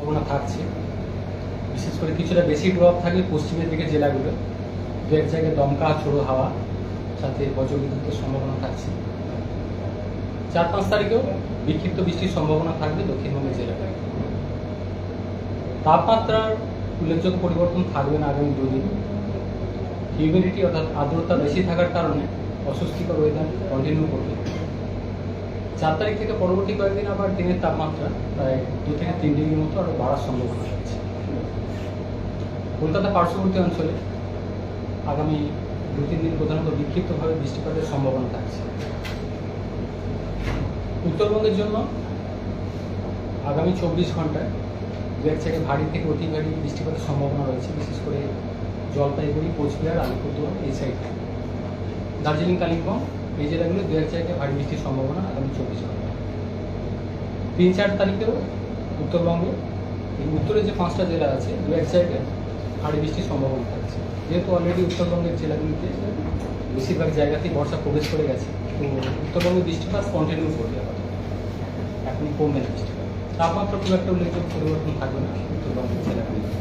সম্ভাবনা থাকছে। বিশেষ করে কিছুটা বেশি প্রভাব থাকবে পশ্চিমের দিকে জেলাগুলো, দু এক জায়গায় দমকা, ছোড়ো হাওয়া সাথে বজ্রবিদ্যুতের সম্ভাবনা থাকছে। চার পাঁচ তারিখেও বিক্ষিপ্ত বৃষ্টির সম্ভাবনা থাকবে দক্ষিণবঙ্গের জেলায় তাপমাত্রার উল্লেখযোগ্য পরিবর্তন থাকবে না আগামী দুদিন। হিউমিডিটি অর্থাৎ আর্দ্রতা বেশি থাকার কারণে অস্বস্তিকর ওয়েদার কন্টিনিউ করবে। চার তারিখ থেকে পরবর্তী কয়েকদিন আবার দিনের তাপমাত্রা, প্রায় দু থেকে তিন ডিগ্রির মতো আরও বাড়ার সম্ভাবনা রয়েছে। কলকাতা পার্শ্ববর্তী অঞ্চলে আগামী দু তিন দিন প্রধানত বিক্ষিপ্তভাবে বৃষ্টিপাতের সম্ভাবনা থাকছে। উত্তরবঙ্গের জন্য আগামী চব্বিশ ঘন্টায় দু এক জায়গায় ভারী থেকে অতি ভারী বৃষ্টিপাতের সম্ভাবনা রয়েছে, বিশেষ করে জলপাইগুড়ি, কোচবিহার, আলিপুরদুয়ার এই সাইডে দার্জিলিং, কালিম্পং এই জেলাগুলো দু এক জায়গায় ভারী বৃষ্টির সম্ভাবনা আগামী চব্বিশ ঘণ্টা তিন চার তারিখেও উত্তরবঙ্গে এই উত্তরে যে পাঁচটা জেলা আছে দু এক জায়গায় ভারী বৃষ্টির সম্ভাবনা থাকছে। যেহেতু অলরেডি উত্তরবঙ্গের জেলাগুলিতে বেশিরভাগ জায়গাতেই বর্ষা প্রবেশ করে গেছে তো উত্তরবঙ্গে বৃষ্টিপাত কন্টিনিউ করবে আপাতত। এখনই কমবে না বৃষ্টিপাত। তাপমাত্রা খুব একটা উল্লেখযোগ্য পরিবর্তন থাকবে না উত্তরবঙ্গের জেলাগুলিতে।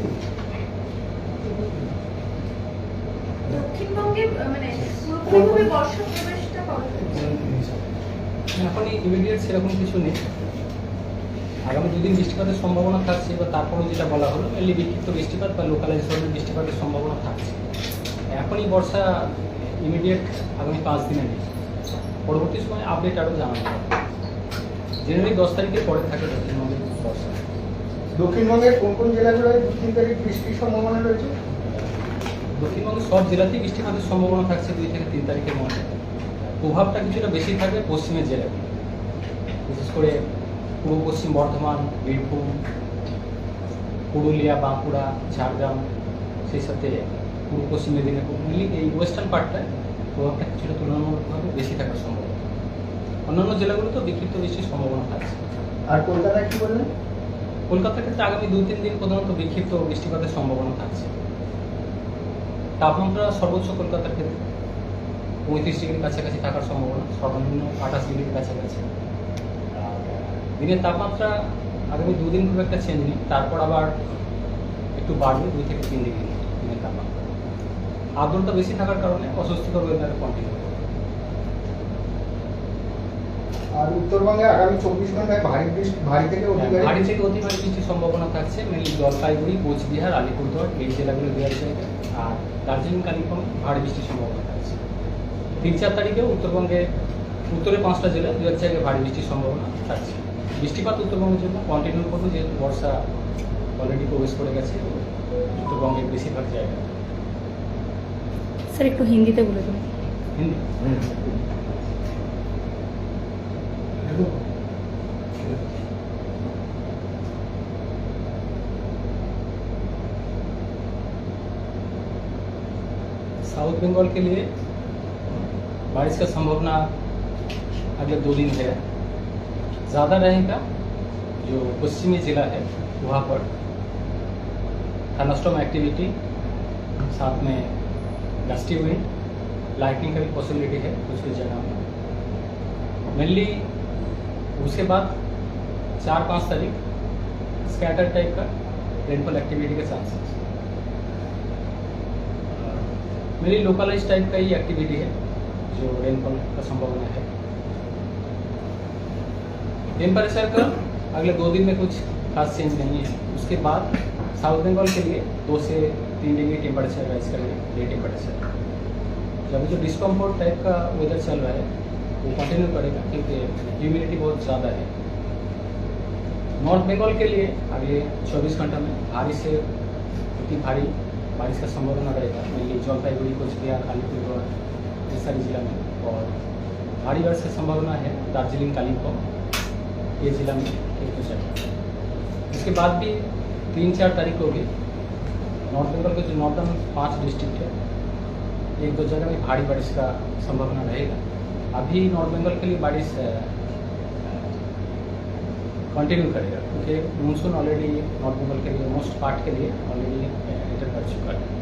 দক্ষিণবঙ্গে মানে পুরোপুরিভাবে বর্ষা? এখনই ইমিডিয়েট সেরকম কিছু নেই। আগামী দুদিন বৃষ্টিপাতের সম্ভাবনা থাকছে বা তারপরে যেটা বলা হলো মেনলি বিক্ষিপ্ত বৃষ্টিপাত বা লোকালাইজ ধরনের বৃষ্টিপাতের সম্ভাবনা থাকছে। এখনই বর্ষা ইমিডিয়েট আগামী পাঁচ দিনে নেই। পরবর্তী সময় আপডেট আরও জানানো হবে। জেনারেলি দশ তারিখের পরে থাকে দক্ষিণবঙ্গের বর্ষা। দক্ষিণবঙ্গের কোন কোন জেলাগুলোয় দু তিন তারিখ বৃষ্টির সম্ভাবনা রয়েছে? দক্ষিণবঙ্গের সব জেলাতেই বৃষ্টিপাতের সম্ভাবনা থাকছে দুই থেকে তিন তারিখের মধ্যে। প্রভাবটা কিছুটা বেশি থাকবে পশ্চিমের জেলায়। বিশেষ করে পূর্ব পশ্চিম বর্ধমান বীরভূম পুরুলিয়া বাঁকুড়া ঝাড়গ্রাম সেই সাথে পূর্ব পশ্চিম মেদিনীপুর এই ওয়েস্টার্ন পার্টটায় প্রভাবটা কিছুটা তুলনামূলকভাবে বেশি থাকার সম্ভাবনা। অন্যান্য জেলাগুলোতেও বিক্ষিপ্ত বৃষ্টির সম্ভাবনা থাকছে আর কলকাতায় কি বললেন? কলকাতার ক্ষেত্রে আগামী দু তিন দিন প্রধানত বিক্ষিপ্ত বৃষ্টিপাতের সম্ভাবনা থাকছে। তাপমাত্রা সর্বোচ্চ কলকাতার ক্ষেত্রে পঁয়ত্রিশ ডিগ্রির কাছাকাছি থাকার সম্ভাবনা সর্বনিম্ন আঠাশ ডিগ্রির কাছাকাছি। দিনের তাপমাত্রা আগামী দুদিন খুব একটা চেঞ্জ নেই তারপর আবার একটু বাড়বে দুই থেকে তিন ডিগ্রি দিনের তাপমাত্রা। আর্দ্রতা বেশি থাকার কারণে অস্বস্তিকর ওয়েদার কন্টিনিউ আর উত্তরবঙ্গে আগামী চব্বিশ ঘন্টায় ভারী বৃষ্টি ভারী থেকে অতি হ্যাঁ, ভারী থেকে অতি ভারী বৃষ্টির সম্ভাবনা থাকছে মেনলি জলপাইগুড়ি কোচবিহার আলিপুরদুয়ার এই জেলাগুলো দেওয়ার জায়গায় আর দার্জিলিং কালিম্পং ভারী বৃষ্টির সম্ভাবনা থাকছে। তিন চার তারিখে উত্তরবঙ্গে উত্তরে পাঁচটা জেলা দু এক জায়গায় ভারী বৃষ্টির সম্ভাবনা থাকছে বৃষ্টিপাত উত্তরবঙ্গের জন্য কন্টিনিউ করবে যেহেতু বর্ষা অলরেডি প্রবেশ করে গেছে উত্তরবঙ্গের বেশিরভাগ জায়গায় স্যার একটু হিন্দিতে বলে দিন হিন্দি साउथ बंगाल के लिए बारिश का संभावना अगले दो दिन है। ज़्यादा रहेगा जो पश्चिमी ज़िला है, वहाँ पर थंडरस्टॉर्म एक्टिविटी साथ में गस्टी विंड लाइटनिंग का भी पॉसिबिलिटी है कुछ कुछ जगह में। मेनली उसके बाद चार पाँच तारीख स्कैटर टाइप का रेनफॉल एक्टिविटी के चांसेस मेरी लोकलाइज टाइप का ही एक्टिविटी है। जो रेनफॉल का संभावना है। टेम्परेचर का अगले दो दिन में कुछ खास चेंज नहीं है। उसके बाद साउथ बंगाल के लिए दो से तीन डिग्री टेम्परेचर राइज करेंगे डे टेम्परेचर जब जो डिस्कम्फर्ट टाइप का वेदर चल रहा है, वो कंटिन्यू करेगा, क्योंकि ह्यूमिडिटी बहुत ज़्यादा है। नॉर्थ बंगाल के लिए अगले 24 घंटा में भारी से अति भारी बारिश का संभावना रहेगा। मेनली जलपाईगुड़ी, कोचबिहार अलीपुरद्वार सारी जिला में। और भारी बारिश की संभावना है दार्जिलिंग, कालिम्पोंग। ये जिला में एक दो इसके बाद भी तीन चार तारीख होगी नॉर्थ बंगाल के जो नॉर्दर्न पाँच डिस्ट्रिक्ट है, एक दो जगह में भारी बारिश का संभावना रहेगा। अभी नॉर्थ बंगाल के लिए बारिश कंटिन्यू करेगा, क्योंकि मानसून ऑलरेडी नॉर्थ बंगाल के लिए मोस्ट पार्ट के लिए ऑलरेडी एंटर कर चुका है।